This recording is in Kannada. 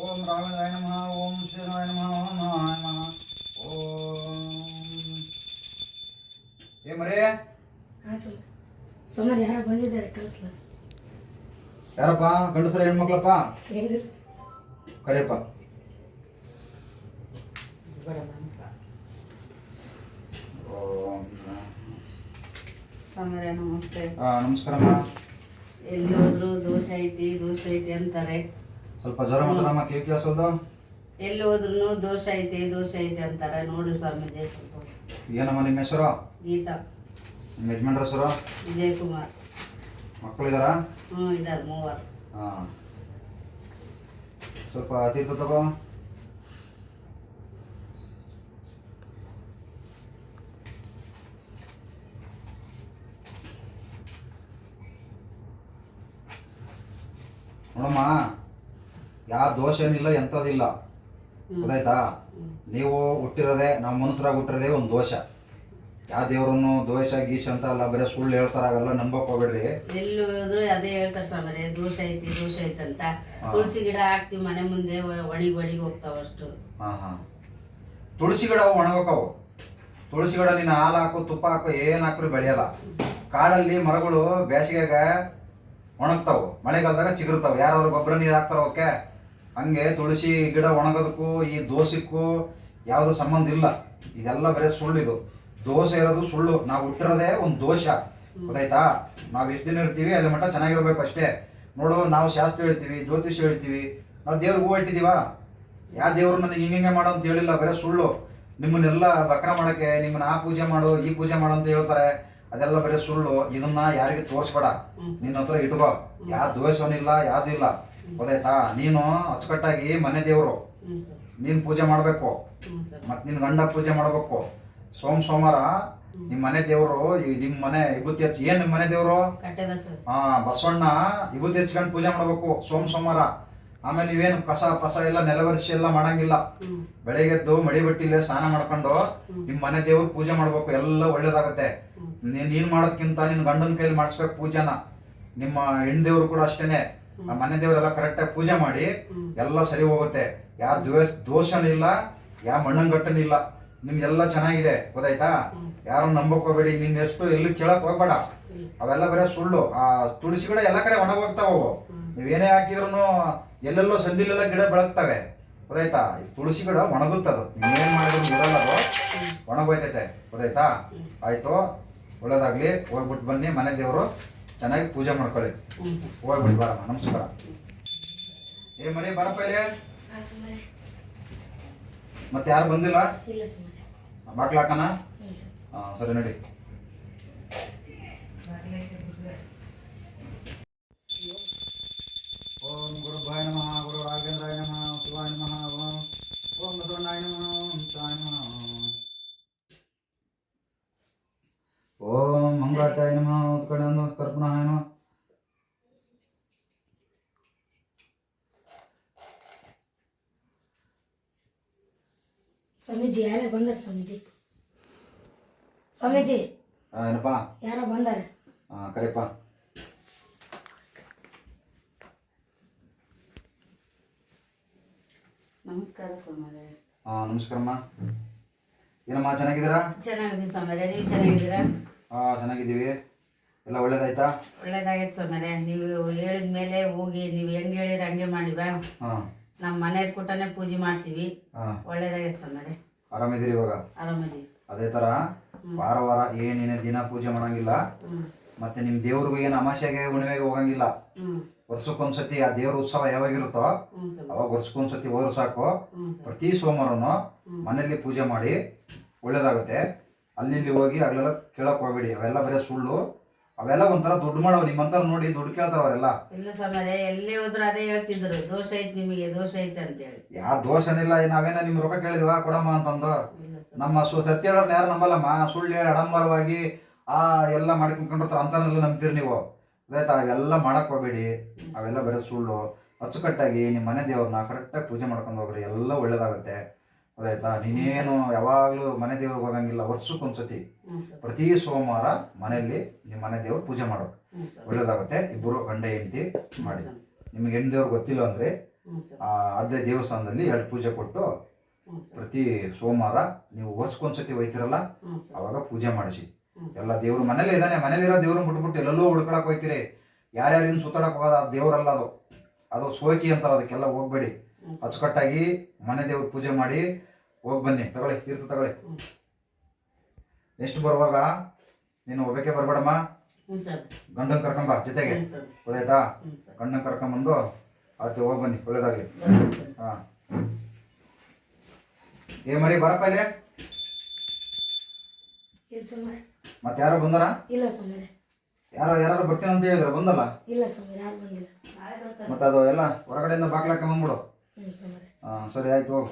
ಓಂ ರಾಘವೇಂದ್ರಾಯ ನಮಃ ಓಂ ಶ್ರೀರಾಯ ನಮಃ ಓಂ ನಾಯ ನಮಃ. ಓಂ. ಏ ಮರೇ. ಸುಮಾರು ಯಾರೋ ಬಂದಿದ್ದಾರೆ ಕಳಿಸ್ಲ. ಯಾರಪ್ಪ? ಗಂಡಸರ ಹೆಣ್ಮಕ್ಳಪ್ಪ? ಕರೆಯಪ್ಪ ಕರಿಯಪ್ಪ. ಓಂ. ಸಮರೆ ನಮಸ್ತೆ. ಆ, ನಮಸ್ಕಾರಮ್ಮ. ಎಲ್ಲಿ ಹೋದ್ರು ದೋಷ ಐತಿ ದೋಷ ಐತಿ ಅಂತಾರೆ. ಸ್ವಲ್ಪ ಜ್ವರ ಮಾತ್ರಮ್ಮ ಕಿವಿ ಸ್ವಲ್ಪ ಎಲ್ಲಿ ಹೋದ್ರು ದೋಷ ಐತೆ ದೋಷ ಐತೆ ಅಂತಾರೆ. ನೋಡಿ ಸ್ವಾಮೀಜಿ. ಸ್ವಲ್ಪ ಏನಮ್ಮ ನಿಮ್ಮ ಹೆಸರು? ಗೀತಾ. ನಿಮ್ಮ ಯಜಮಾನ್ರ ಹೆಸರು? ವಿಜಯ್ ಕುಮಾರ್ ಮಕ್ಕಳಿದಾರಾ? ಹ್ಞೂ ಇದಾರೆ ಮೂವರು. ಹಾಂ. ಸ್ವಲ್ಪ ತೀರ್ಥ ತಗೋ. ನೋಡಮ್ಮ. ಯಾವ ದೋಷ ಏನಿಲ್ಲ ಎಂಥದಿಲ್ಲ ಗೊತ್ತಾಯ್ತಾ ನೀವು ಹುಟ್ಟಿರೋದೇ ನಮ್ಮ ಮನುಷ್ಯರಾಗಿ ಹುಟ್ಟಿರೋದೇ ಒಂದು ದೋಷ. ಯಾವ ದೇವ್ರನ್ನು ದೋಷ ಗೀಶ ಅಂತ ಅಲ್ಲ ಬರೀ ಸುಳ್ಳು ಹೇಳ್ತಾರ ಅವೆಲ್ಲ ನಂಬಕ್ ಹೋಗ್ಬೇಡ್ರಿ. ಎಲ್ಲಿ ಹೋದ್ರು ಅದೇ ಹೇಳ್ತಾರೆ ಸಾಮಾನ್ಯ ದೋಷ ಐತಿ ದೋಷ ಐತಿ ಅಂತ. ತುಳಸಿ ಗಿಡ ಹಾಕ್ತಿವಿ ಮನೆ ಮುಂದೆ ಒಣಗಿ ಒಣಗಿ ಹೋಗ್ತಾವ ಅಷ್ಟು. ಹಾಂ ಹಾಂ. ತುಳಸಿ ಗಿಡ ಒಣಗೋಕವು. ತುಳಸಿ ಗಿಡ ನೀನು ಹಾಲು ಹಾಕು ತುಪ್ಪ ಹಾಕು ಏನು ಹಾಕ್ರಿ ಬೆಳೆಯಲ್ಲ. ಕಾಡಲ್ಲಿ ಮರಗಳು ಬೇಸಿಗೆಗೆ ಒಣಗ್ತಾವು. ಮಳೆಗಾಲದಾಗ ಚಿಗುರ್ತಾವೆ. ಯಾರಾದ್ರೂ ಗೊಬ್ಬರ ನೀರು ಹಾಕ್ತಾರ ಅವಕ್ಕೆ? ಹಂಗೆ ತುಳಸಿ ಗಿಡ ಒಣಗೋದಕ್ಕೂ ಈ ದೋಷಕ್ಕೂ ಯಾವುದು ಸಂಬಂಧ ಇಲ್ಲ. ಇದೆಲ್ಲ ಬರೀ ಸುಳ್ಳು ಇದು ದೋಸೆ ಇರೋದು ಸುಳ್ಳು. ನಾವು ಹುಟ್ಟಿರೋದೇ ಒಂದು ದೋಷ. ಗೊತ್ತಾಯ್ತಾ? ನಾವು ಎಷ್ಟು ದಿನ ಇರ್ತೀವಿ ಅಲ್ಲಿ ಮಟ್ಟ ಚೆನ್ನಾಗಿರ್ಬೇಕು ಅಷ್ಟೇ. ನೋಡು ನಾವು ಶಾಸ್ತ್ರ ಹೇಳ್ತೀವಿ ಜ್ಯೋತಿಷ್ ಹೇಳ್ತೀವಿ. ನಾವು ದೇವ್ರಿಗೆ ಹೂ ಇಟ್ಟಿದೀವಾ? ಯಾವ ದೇವ್ರು ನನಗೆ ಹಿಂಗೆ ಮಾಡು ಅಂತ ಹೇಳಿಲ್ಲ ಬರೀ ಸುಳ್ಳು. ನಿಮ್ಮನ್ನೆಲ್ಲ ಬಕ್ರ ಮಾಡಕ್ಕೆ ನಿಮ್ಮನ್ನ ಆ ಪೂಜೆ ಮಾಡು ಈ ಪೂಜೆ ಮಾಡು ಅಂತ ಹೇಳ್ತಾರೆ. ಅದೆಲ್ಲ ಬರೀ ಸುಳ್ಳು. ಇದನ್ನ ಯಾರಿಗೆ ತೋರಿಸ್ಬೇಡ. ನಿನ್ನ ಹತ್ರ ಇಟ್ಕೋ. ಯಾವ ಯಾವ್ದು ಯಾವ್ದಿಲ್ಲ ಗೊತ್ತಾಯ್ತಾ? ನೀನು ಅಚ್ಚುಕಟ್ಟಾಗಿ ಮನೆ ದೇವರು. ಸರ್. ನೀನು ಪೂಜೆ ಮಾಡಬೇಕು. ಮತ್ತೆ ಸರ್. ಮತ್ತು ನಿನ್ನ ಗಂಡ ಪೂಜೆ ಮಾಡಬೇಕು. ಸೋಮ ಸೋಮವಾರ ನಿಮ್ಮ ಮನೆ ದೇವರು ನಿಮ್ಮ ಮನೆ ವಿಭೂತಿ ಹಚ್ಚಿ ಏನು ನಿಮ್ಮ ಮನೆ ದೇವರು? ಆ ಬಸವಣ್ಣ ವಿಭೂತಿ ಹಚ್ಕೊಂಡು ಪೂಜೆ ಮಾಡಬೇಕು. ಸೋಮ ಸೋಮವಾರ ಆಮೇಲೆ ನೀವೇನು ಕಸ ಪಸ ಎಲ್ಲ ನೆಲವರಿಸಿ ಎಲ್ಲ ಮಾಡಂಗಿಲ್ಲ. ಬೆಳಿಗ್ಗೆ ಬೆಳಗ್ಗೆ ಎದ್ದು ಮಡಿ ಬಟ್ಟಿಲೆ ಸ್ನಾನ ಮಾಡ್ಕೊಂಡು ನಿಮ್ಮ ಮನೆ ದೇವ್ರ ಪೂಜೆ ಮಾಡ್ಬೇಕು. ಎಲ್ಲ ಒಳ್ಳೇದಾಗತ್ತೆ. ನೀನ್ ನೀನ್ ಮಾಡೋದ್ಕಿಂತ ನಿನ್ನ ಗಂಡನ ಕೈಲಿ ಮಾಡಿಸ್ಬೇಕು ಪೂಜೆನ. ನಿಮ್ಮ ಹೆಣ್ಣು ದೇವ್ರು ಕೂಡ ಅಷ್ಟೇನೆ. ಆ ಮನೆ ದೇವರೆಲ್ಲ ಕರೆಕ್ಟಾಗಿ ಪೂಜೆ ಮಾಡಿ ಎಲ್ಲ ಸರಿ ಹೋಗುತ್ತೆ. ಯಾವ ದ್ವೇಷ ದೋಷನಿಲ್ಲ ಯಾವ ಮಣ್ಣಂಗಟ್ಟನಿಲ್ಲ ನಿಮ್ಗೆಲ್ಲ ಚೆನ್ನಾಗಿದೆ ಗೊತ್ತಾಯ್ತಾ. ಯಾರು ನಂಬಕ್ ಹೋಗ್ಬೇಡಿ ನಿನ್ ಎಷ್ಟು ಎಲ್ಲಿ ಕೇಳಕ್ ಹೋಗ್ಬೇಡ. ಅವೆಲ್ಲ ಬರೀ ಸುಳ್ಳು. ಆ ತುಳಸಿ ಗಿಡ ಎಲ್ಲ ಕಡೆ ಒಣಗೋಗ್ತಾವ. ನೀವೇನೇ ಹಾಕಿದ್ರು ಎಲ್ಲೆಲ್ಲೋ ಸಂದಿಲೆಲ್ಲ ಗಿಡ ಬೆಳಗ್ತವೆ. ಗೊತ್ತಾಯ್ತಾ? ತುಳಸಿ ಗಿಡ ಒಣಗುತ್ತದು ನೀವೇನ್ ಮಾಡಿದ್ರು ಇರಲ್ಲ ಅದು. ಒಣಗೋಯ್ತೈತೆ ಗೊತ್ತಾಯ್ತಾ? ಆಯ್ತು. ಒಳ್ಳೇದಾಗ್ಲಿ. ಹೋಗ್ಬಿಟ್ಟು ಬನ್ನಿ ಮನೆ ದೇವರು. ಚೆನ್ನಾಗಿ ಪೂಜೆ ಮಾಡ್ಕೊಳ್ಳಿ. ಹೋಗ್ಬಿಡಿ ಬಾರಮ್ಮ ನಮಸ್ಕಾರ. ಏ ಮನೆ ಬರಪ್ಪ ಇಲ್ಲಿ? ಸುಮ್ಮನೆ ಮತ್ತೆ ಯಾರು ಬಂದಿಲ್ಲ? ಇಲ್ಲ ಸುಮ್ಮನೆ ಬಾಕ್ಲ ಹಾಕನ ಹ್ಞೂ ಸರ್. ಹಾ ಸರಿ ನಡಿ. ಸ್ವಾಮೀಜಿ ಯಾರೇ ಬಂದಾರ ಸ್ವಾಮೀಜಿ? ಸ್ವಾಮೀಜಿ ಆ, ಏನಪ್ಪ? ಯಾರ ಬಂದಾರ? ಆ, ಕರೆಯಪ್ಪ. ನಮಸ್ಕಾರ ಸಮರೆ ಆ, ನಮಸ್ಕಾರಮ್ಮ. ಏನಮ್ಮ ಚೆನ್ನಾಗಿದ್ದೀರಾ? ಚೆನ್ನಾಗಿದ್ದೀನಿ ಸಮರೆ ನೀವು ಚೆನ್ನಾಗಿದ್ದೀರಾ? ಹಾ ಚೆನ್ನಾಗಿದ್ದೀವಿ. ಎಲ್ಲ ಒಳ್ಳೇದಾಯ್ತಾ? ಒಳ್ಳೇದಾಗೈತೆ ಸಮರೆ ನೀವು ಹೇಳಿದ ಮೇಲೆ ಹೋಗಿ ನೀವು ಹೆಂಗೆ ಹೇಳಿದ್ರೆ ಹಂಗೆ ಮಾಡಿವ ಹಾಂ. ನಮ್ಮ ಮನೆ ಕೂಟನೆ ಪೂಜೆ ಮಾಡ್ಸಿವಿ. ಹಾಂ. ಒಳ್ಳೇದಾಗೈತೆ ಸ್ವಾಮಿ ಆರಾಮಿದ್ದೀರಿ ಇವಾಗ? ಆರಾಮದಿ ಅದೇ ತರ ವಾರ ವಾರ ಏನೇನೇ ದಿನ ಪೂಜೆ ಮಾಡಂಗಿಲ್ಲ ಮತ್ತೆ ನಿಮ್ಮ ದೇವ್ರಿಗೂ ಏನು ಅಮಾಸೆಗೆ ಹುಣ್ಣಿಮೆಗೆ ಹೋಗಂಗಿಲ್ಲ. ವರ್ಷಕ್ಕೊಂದ್ಸತಿ ಆ ದೇವ್ರ ಉತ್ಸವ ಯಾವಾಗಿರುತ್ತೋ ಅವಾಗ ವರ್ಷಕ್ಕೊಂದ್ಸತಿ ಹೋದ್ರೆ ಸಾಕು. ಪ್ರತಿ ಸೋಮವಾರನು ಮನೆಯಲ್ಲಿ ಪೂಜೆ ಮಾಡಿ ಒಳ್ಳೇದಾಗುತ್ತೆ. ಅಲ್ಲಿ ಇಲ್ಲಿ ಹೋಗಿ ಅಲ್ಲೆಲ್ಲ ಕೇಳಕ್ ಹೋಗ್ಬೇಡಿ. ಅವೆಲ್ಲ ಬರೀ ಸುಳ್ಳು. ಅವೆಲ್ಲ ಒಂಥರ ದುಡ್ಡು ಮಾಡೋ ನಿಮ್ಮಂತರ ನೋಡಿ ದುಡ್ಡು ಕೇಳ್ತಾರ ಅವರೆಲ್ಲ. ಇಲ್ಲ ಸಮರೆ ಎಲ್ಲೇ ಹೋದ್ರು ಅದೇ ಹೇಳ್ತಿದ್ರು ದೋಷ ಐತಿ ನಿಮಗೆ ದೋಷ ಐತೆ ಅಂತೇಳಿ. ಯಾವ ದೋಷನಿಲ್ಲ ನಾವೇನ ನಿಮ್ ರೊಕ್ಕ ಕೇಳಿದ್ವಾ ಕೊಡಮ್ಮ ಅಂತಂದು. ನಮ್ಮ ಸು ಸತ್ಯ ಹೇಳೋರ್ನ ಯಾರು ನಂಬಲ್ಲಮ್ಮ? ಸುಳ್ಳು ಹೇಳಿ ಅಡಂಬರವಾಗಿ ಆ ಎಲ್ಲ ಮಾಡ್ಕೊಂಡಿರ್ತಾರ ಅಂತಾನೆಲ್ಲ ನಂಬ್ತೀರಿ ನೀವು. ಆಯ್ತಾ? ಅವೆಲ್ಲ ಮಾಡಕ್ ಹೋಗ್ಬೇಡಿ. ಅವೆಲ್ಲ ಬರೀ ಸುಳ್ಳು. ಅಚ್ಚುಕಟ್ಟಾಗಿ ನಿಮ್ಮ ಮನೆ ದೇವ್ರನ್ನ ಕರೆಕ್ಟಾಗಿ ಪೂಜೆ ಮಾಡ್ಕೊಂಡು ಹೋಗ್ರಿ. ಎಲ್ಲ ಒಳ್ಳೇದಾಗುತ್ತೆ. ಗೊತ್ತಾಯ್ತಾ ನೀನೇನು ಯಾವಾಗಲೂ ಮನೆ ದೇವ್ರಿಗೆ ಹೋಗಂಗಿಲ್ಲ ವರ್ಷಕ್ಕೊಂದ್ಸತಿ ಪ್ರತಿ ಸೋಮವಾರ ಮನೆಯಲ್ಲಿ ನಿಮ್ಮ ಮನೆ ದೇವ್ರ ಪೂಜೆ ಮಾಡೋದು. ಒಳ್ಳೇದಾಗುತ್ತೆ. ಇಬ್ಬರು ಗಂಡ ಹೆಂಡತಿ ಮಾಡಿ. ನಿಮಗೆ ಹೆಣ್ಣು ದೇವ್ರು ಗೊತ್ತಿಲ್ಲ ಅಂದ್ರೆ ಆ ಅದೇ ದೇವಸ್ಥಾನದಲ್ಲಿ ಎರಡು ಪೂಜೆ ಕೊಟ್ಟು ಪ್ರತಿ ಸೋಮವಾರ ನೀವು ವರ್ಷಕ್ಕೊಂದ್ಸತಿ ಹೋಯ್ತಿರಲ್ಲ ಅವಾಗ ಪೂಜೆ ಮಾಡಿಸಿ. ಎಲ್ಲ ದೇವ್ರ ಮನೇಲಿ ಇದ್ದಾನೆ. ಮನೇಲಿರೋ ದೇವ್ರನ್ನ ಬಿಟ್ಬಿಟ್ಟು ಎಲ್ಲೆಲ್ಲೂ ಹುಡ್ಕೊಳಕ್ ಹೋಯ್ತೀರಿ. ಯಾರ್ಯಾರಿನ್ ಸುತ್ತಾಡಕ್ ಹೋಗೋದು ಅದು ದೇವ್ರಲ್ಲ ಅದು. ಅದು ಸೋಕಿ ಅಂತಾರೆ ಅದಕ್ಕೆಲ್ಲ ಹೋಗ್ಬೇಡಿ. ಅಚ್ಚುಕಟ್ಟಾಗಿ ಮನೆ ದೇವ್ರ ಪೂಜೆ ಮಾಡಿ ಹೋಗಿ ಬನ್ನಿ ತಗೊಳ್ಳಿ ತೀರ್ಥ ತಗೊಳ್ಳಿ. ಎಷ್ಟು ನೆಕ್ಸ್ಟ್ ಬರುವಾಗ ನೀನು ಒಬ್ಬಕ್ಕೆ ಬರಬೇಡಮ್ಮ. ಗಂಡನ ಕರ್ಕೊಂಬ ಜೊತೆಗೆ. ಗೊತ್ತಾಯ್ತಾ ಗಂಡನ್ ಕರ್ಕೊಂಬಂದು ಅದಕ್ಕೆ ಹೋಗಿ ಬನ್ನಿ ಒಳ್ಳೇದಾಗ್ಲಿ. ಹಾ. ಏ ಮರಿ ಬರಪ್ಪ ಇಲ್ಲಿ. ಮತ್ತೆ ಯಾರೋ ಬಂದಾರ? ಇಲ್ಲ ಸುಮ್ಮನೆ ಯಾರೋ ಯಾರು ಬರ್ತೀನಿ ಅಂತ ಹೇಳಿದ್ರು ಬಂದಲ್ಲ? ಇಲ್ಲ ಸುಮ್ಮನೆ ಯಾರು ಬಂದಿಲ್ಲ. ಮತ್ತೆ ಅದು ಎಲ್ಲ ಹೊರಗಡೆಯಿಂದ ಬಾಗ್ಲಾಕ ಬಂದ್ಬಿಡು. ಹಾ ಸರಿ ಆಯ್ತು ಹೋಗು.